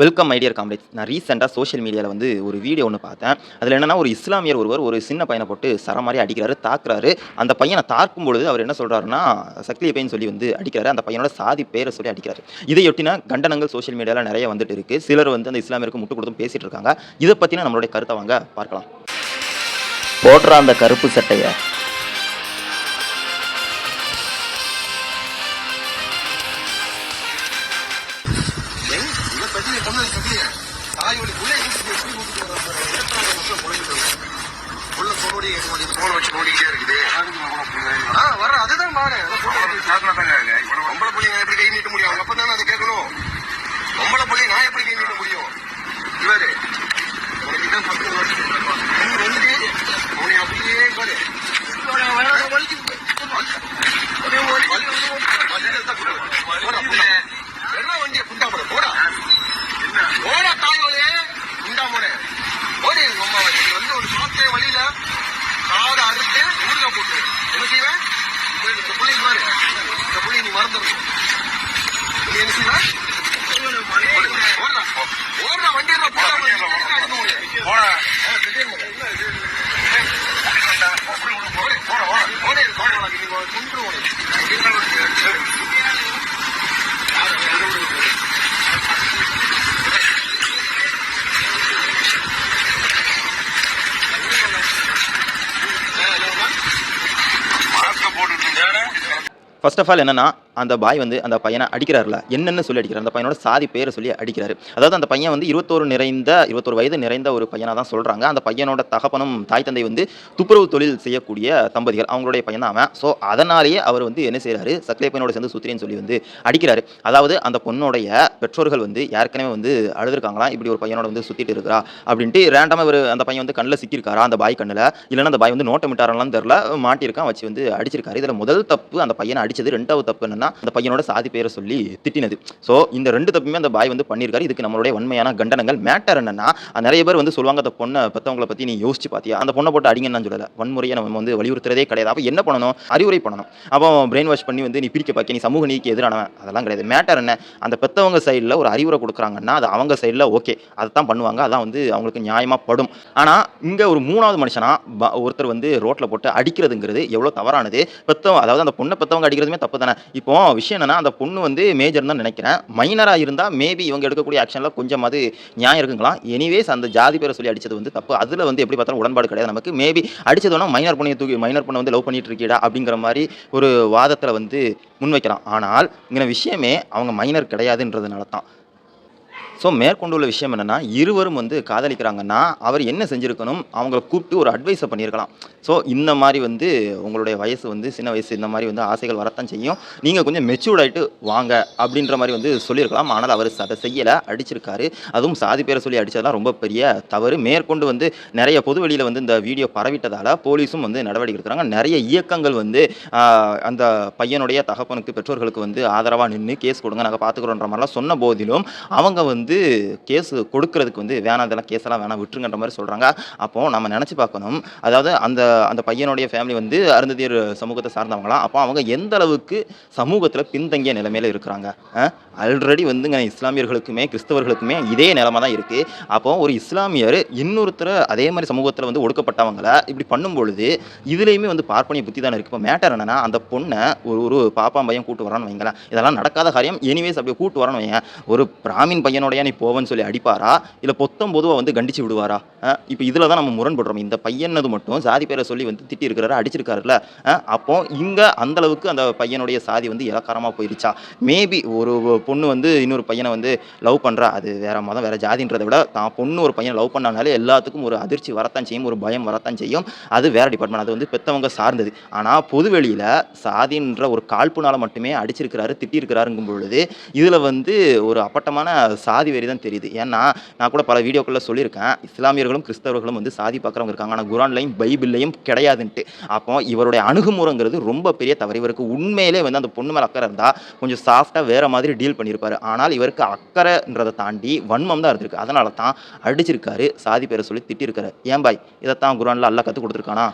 Welcome ஐடியர் comrades நான் ரீசெண்டாக social மீடியாவில் வந்து ஒரு வீடியோ ஒன்று பார்த்தேன். அதில் என்னென்னா ஒரு இஸ்லாமியர் ஒருவர் ஒரு சின்ன பையனை போட்டு சர மாதிரி அடிக்கிறாரு தாக்குறாரு. அந்த பையனை தாக்கும் பொழுது அவர் என்ன சொல்கிறாருன்னா சக்தி பையன் சொல்லி வந்து அடிக்கிறாரு. அந்த பையனோட சாதி பேரை சொல்லி அடிக்கிறாரு. இதையொட்டினா கண்டனங்கள் சோஷியல் மீடியாவில் நிறைய வந்துட்டு இருக்குது சிலர் வந்து அந்த இஸ்லாமியருக்கு முட்டு கொடுத்தும் பேசிகிட்டு இருக்காங்க. இதை பற்றினா நம்மளுடைய கருத்தை வாங்க பார்க்கலாம். போடுற அந்த கருப்பு சட்டையை. கொண்டு தட்டிய தாய் வழி புள்ளை எப்படி மக்கள் புழைஞ்சிட்டு வர்றான். புள்ள போனோடி. போன வச்சு நோண்டிக்கிட்டே இருக்குது. வர்றேன். அதுதான் பாரு. பொம்பளை புள்ளைங்க எப்படி கை நீட்ட முடியும்? அவங்க அப்பதானே அதை கேட்கணும். பொம்பளை புள்ளைய நான் எப்படி கை நீட்ட முடியும்? இவரு, உனக்கு இதான் பத்து வருஷம். நீ வந்து, உன்னை அப்படியே பாரு. ஒரே ஒரு வலி. வலிகள் தான் கொடுக்கும். போடா, போடா. என்ன வண்டியை குண்டா போட போடா போடா தாயோலே குண்டா போட ஓடி அம்மா நீ வந்து ஒரு சாப்பிட்டே வழியில காதை அறுத்து ஊருக போட்டு என்ன செய்வேன் இப்ப இந்த பிள்ளைங்க பாரு இந்த நீ என்ன ஓடுறா ஃபர்ஸ்ட் ஆஃப் ஆல் என்னன்னா அந்த பாய் வந்து அந்த பையனை அடிக்கிறாருல என்னென்னு சொல்லி அடிக்கிறார். அந்த பையனோட சாதி பேரை சொல்லி அடிக்கிறாரு. அதாவது அந்த பையன் வந்து இருபத்தோரு நிறைந்த இருபத்தோரு வயது நிறைந்த ஒரு பையனாக தான் சொல்கிறாங்க அந்த பையனோட தகப்பனும் தாய் தந்தை வந்து துப்புரவு தொழில் செய்யக்கூடிய தம்பதிகள். அவங்களுடைய பையன் தான் அவன். ஸோ அதனாலேயே அவர் வந்து என்ன செய்கிறாரு சக்கரை பையனோட சேர்ந்து சுத்திரின்னு சொல்லி வந்து அடிக்கிறாரு. அதாவது அந்த பொண்ணுடைய பெற்றோர்கள் வந்து ஏற்கனவே வந்து அழுதுருக்காங்களா? இப்படி ஒரு பையனோட வந்து சுற்றிட்டு இருக்கிறா அப்படின்ட்டு ரேண்டமாக இவர் அந்த பையன் வந்து கண்ணில் சிக்கியிருக்காரா? அந்த பாய் கண்ணில். இல்லைன்னா அந்த பாய் வந்து நோட்டமிட்டாரெல்லாம் தெரில மாட்டியிருக்கான் வச்சு வந்து அடிச்சிருக்காரு. இதில் முதல் தப்பு அந்த பையனை அடித்தது ரெண்டாவது தப்பு என்னன்னா அந்த பையனோட சாதி பேரை சொல்லி திட்டினது. ஸோ இந்த ரெண்டு தப்புமே அந்த பாய் வந்து பண்ணியிருக்காரு. இதுக்கு நம்மளுடைய உண்மையான கண்டனங்கள் மேட்டர் என்னன்னா நிறைய பேர் வந்து சொல்லுவாங்க அந்த பொண்ணை பெற்றவங்களை பற்றி நீ யோசிச்சு பார்த்தியா அந்த பொண்ணை போட்டு அடிங்கன்னு நான் சொல்லலை. வன்முறையை நம்ம வந்து வலியுறுத்துறதே கிடையாது. அப்போ என்ன பண்ணணும்? அறிவுரை பண்ணணும். அப்போ பிரெயின் வாஷ் பண்ணி வந்து நீ பிரிக்க பார்க்க நீ சமூக நீதிக்கு எதிரானவன். அதெல்லாம் கிடையாது. மேட்டர் என்ன? அந்த பெற்றவங்க சைடில் ஒரு அறிவுரை கொடுக்குறாங்கன்னா அது அவங்க சைடில் ஓகே அதை தான் பண்ணுவாங்க. அதான் வந்து அவங்களுக்கு நியாயமாக படும். ஆனால் இங்கே ஒரு மூணாவது மனுஷனா ப- ஒருத்தர் வந்து ரோட்டில் போட்டு அடிக்கிறதுங்கிறது எவ்வளோ தவறானது? பெத்தவங்க அதாவது அந்த பொண்ணை பெற்றவங்க அடிக்கிறதுமே தப்பு தானே? இப்போ விஷயம் என்னென்னா அந்த பொண்ணு வந்து மேஜர் தான் நினைக்கிறேன். மைனராக இருந்தால் மேபி இவங்க எடுக்கக்கூடிய ஆக்ஷனில் கொஞ்சமாவது நியாயம் இருக்குங்களாம். எனிவேஸ் அந்த ஜாதி பேரை சொல்லி அடித்தது வந்து தப்பு. அதில் வந்து எப்படி பார்த்தாலும் உடன்பாடு கிடையாது நமக்கு. மேபி அடிச்சது மைனர் பொண்ணையை தூக்கி மைனர் பொண்ணை வந்து லவ் பண்ணிட்டு இருக்கீடா அப்படிங்கிற மாதிரி ஒரு வாதத்தில் வந்து முன்வைக்கலாம். ஆனால் இங்கே விஷயமே அவங்க மைனர் கிடையாதுன்றதுனால தான் ஸோ மேற்கொண்டுள்ள விஷயம் என்னென்னா இருவரும் வந்து காதலிக்கிறாங்கன்னா அவர் என்ன செஞ்சுருக்கணும் அவங்கள கூப்பிட்டு ஒரு அட்வைஸை பண்ணியிருக்கலாம். ஸோ இந்த மாதிரி வந்து உங்களுடைய வயசு வந்து சின்ன வயசு இந்த மாதிரி வந்து ஆசைகள் வரத்தான் செய்யும். நீங்கள் கொஞ்சம் மெச்சூர்ட் ஆகிட்டு வாங்க அப்படின்ற மாதிரி வந்து சொல்லியிருக்கலாம். ஆனால் அவர் அதை செய்யலை அடிச்சிருக்காரு. அதுவும் சாதி பேரை சொல்லி அடித்ததெல்லாம் ரொம்ப பெரிய தவறு. மேற்கொண்டு வந்து நிறைய பொது வெளியில் வந்து இந்த வீடியோ பரவிட்டதால் போலீஸும் வந்து நடவடிக்கை எடுக்கிறாங்க. நிறைய இயக்கங்கள் வந்து அந்த பையனுடைய தகப்பனுக்கு பெற்றோர்களுக்கு வந்து ஆதரவாக நின்று கேஸ் கொடுங்க நாங்கள் பார்த்துக்குறோன்ற மாதிரிலாம் சொன்ன போதிலும் அவங்க வந்து வந்து கேஸ் கொடுக்கறதுக்கு வந்து வேணாம் இதெல்லாம் கேஸெல்லாம் வேணாம் விட்டுருங்கன்ற மாதிரி சொல்கிறாங்க அப்போது நம்ம நினச்சி பார்க்கணும். அதாவது அந்த அந்த பையனுடைய ஃபேமிலி வந்து அருந்ததியர் சமூகத்தை சார்ந்தவங்களாம் அப்போ அவங்க எந்த அளவுக்கு சமூகத்தில் பின்தங்கிய நிலைமையில் இருக்கிறாங்க? ஆல்ரெடி வந்துங்க இஸ்லாமியர்களுக்குமே கிறிஸ்தவர்களுக்குமே இதே நிலைமை தான் இருக்குது அப்போ ஒரு இஸ்லாமியர் இன்னொருத்தர் அதே மாதிரி சமூகத்தில் வந்து ஒடுக்கப்பட்டவங்கள இப்படி பண்ணும் பொழுது இதுலேயுமே வந்து பார்ப்பனிய புத்தி தானே இருக்குது இப்போ மேட்டர் என்னென்னா அந்த பொண்ணை ஒரு ஒரு பாப்பா பையன் கூட்டு வரான்னு வைங்களேன். இதெல்லாம் நடக்காத காரியம். எனிவேஸ் அப்படியே கூட்டு வரணும் வையன். ஒரு பிராமின் பையனோடைய நீ போவன்னு சொல்லி அடிப்பாரா? இல்லை பொத்தம் பொதுவாக வந்து கண்டிச்சு விடுவாரா? இப்போ இதில் தான் நம்ம முரண்படுறோம். இந்த பையனது மட்டும் சாதி பேரை சொல்லி வந்து திட்டி இருக்கிறாரு அடிச்சிருக்காருல்ல. அப்போ இங்கே அந்த அளவுக்கு அந்த பையனுடைய சாதி வந்து இலக்காரமாக போயிருச்சா? மேபி ஒரு பொண்ணு வந்து இன்னொரு பையனை வந்து லவ் பண்ணுறா அது வேற மதம் வேற ஜாதின்றதை விட தான் பொண்ணு ஒரு பையனை லவ் பண்ணாலே எல்லாத்துக்கும் ஒரு அதிர்ச்சி வரத்தான் செய்யும் ஒரு பயம் வரத்தான் செய்யும். அது வேற டிபார்ட்மெண்ட் அது வந்து பெத்தவங்க சார்ந்தது. ஆனால் பொதுவெளியில் சாதின்ற ஒரு காழ்ப்புனால மட்டுமே அடிச்சிருக்கிறாரு திட்டியிருக்கிறாருங்கும் பொழுது இதில் வந்து ஒரு அப்பட்டமான சாதி வெறி தான் தெரியுது. ஏன்னா நான் கூட பல வீடியோக்களில் சொல்லியிருக்கேன் இஸ்லாமியர்களும் கிறிஸ்தவர்களும் வந்து சாதி பார்க்குறவங்க இருக்காங்க. ஆனால் குரான்லையும் பைபிள்லையும் கிடையாதுன்ட்டு. அப்போ இவருடைய அணுகுமுறைங்கிறது ரொம்ப பெரிய தவறு. இவருக்கு உண்மையிலே வந்து அந்த பொண்ணு மேலே அக்கறை இருந்தால் கொஞ்சம் சாஃப்டாக வேறு மாதிரி டீல் பண்ணியிருப்பார். ஆனால் இவருக்கு அக்கறைன்றதை தாண்டி வன்மம் தான் இருந்திருக்கு. அதனால தான் அடிச்சிருக்காரு சாதி பேரை சொல்லி திட்டிருக்காரு. ஏன் பாய்? இதைத்தான் குரானில் அல்லா கற்றுக் கொடுத்துருக்கானா?